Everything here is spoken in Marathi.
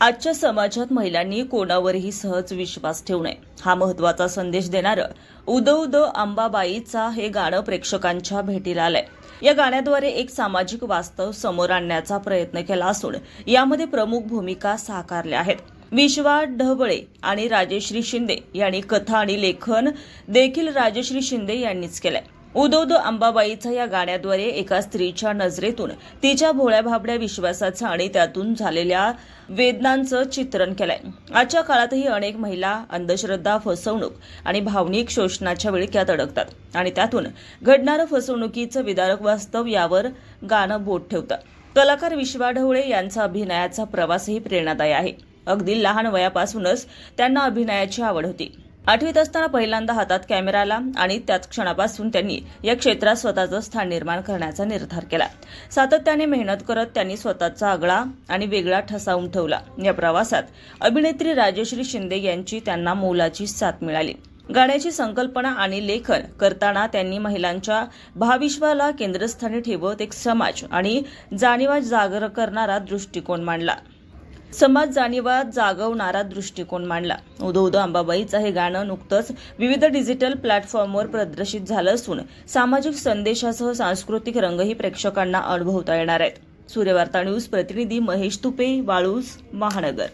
आजच्या समाजात महिलांनी कोणावरही सहज विश्वास ठेवू नये. हा महत्त्वाचा संदेश देणारं उद उद अंबाबाईचा हे गाणं प्रेक्षकांच्या भेटीला आलंय. या गाण्याद्वारे एक सामाजिक वास्तव समोर आणण्याचा प्रयत्न केला असून यामध्ये प्रमुख भूमिका साकारल्या आहेत. विश्वा ढबळे आणि राजश्री शिंदे यांनी कथा आणि लेखन देखील राजश्री शिंदे यांनीच केलंय. उदोद अंबाबाईचा या गाण्याद्वारे एका स्त्रीच्या नजरेतून तिच्या भोळ्या भाबड्या विश्वासाचं आणि त्यातून झालेल्या वेदनांचं चित्रण केलंय. आजच्या काळातही अनेक महिला अंधश्रद्धा फसवणूक आणि भावनिक शोषणाच्या विळक्यात अडकतात आणि त्यातून घडणारं फसवणुकीचं विदारक वास्तव यावर गाणं बोट ठेवतं कलाकार विश्वा ढवळे यांचा अभिनयाचा प्रवासही प्रेरणादायी आहे. अगदी लहान वयापासूनच त्यांना अभिनयाची आवड होती. आठवीत असताना पहिल्यांदा हातात कॅमेरा आला आणि त्याच क्षणापासून त्यांनी या क्षेत्रात स्वतःचं स्थान निर्माण करण्याचा निर्धार केला. सातत्याने मेहनत करत त्यांनी स्वतःचा आगळा आणि वेगळा ठसा उमठवला या प्रवासात अभिनेत्री राजश्री शिंदे यांची त्यांना मोलाची साथ मिळाली. गाण्याची संकल्पना आणि लेखन करताना त्यांनी महिलांच्या भाविश्वाला केंद्रस्थानी ठेवत एक समाज आणि जाणीवा जागर करणारा दृष्टिकोन मांडला. समाज जाणीवा जागवणारा दृष्टिकोन मांडला. उदो उदो अंबाबाईचं हे गाणं नुकतंच विविध डिजिटल प्लॅटफॉर्मवर प्रदर्शित झालं असून सामाजिक संदेशासह सांस्कृतिक रंगही प्रेक्षकांना अनुभवता येणार आहेत. सूर्यवार्ता न्यूज प्रतिनिधी महेश तुपे वाळूज महानगर.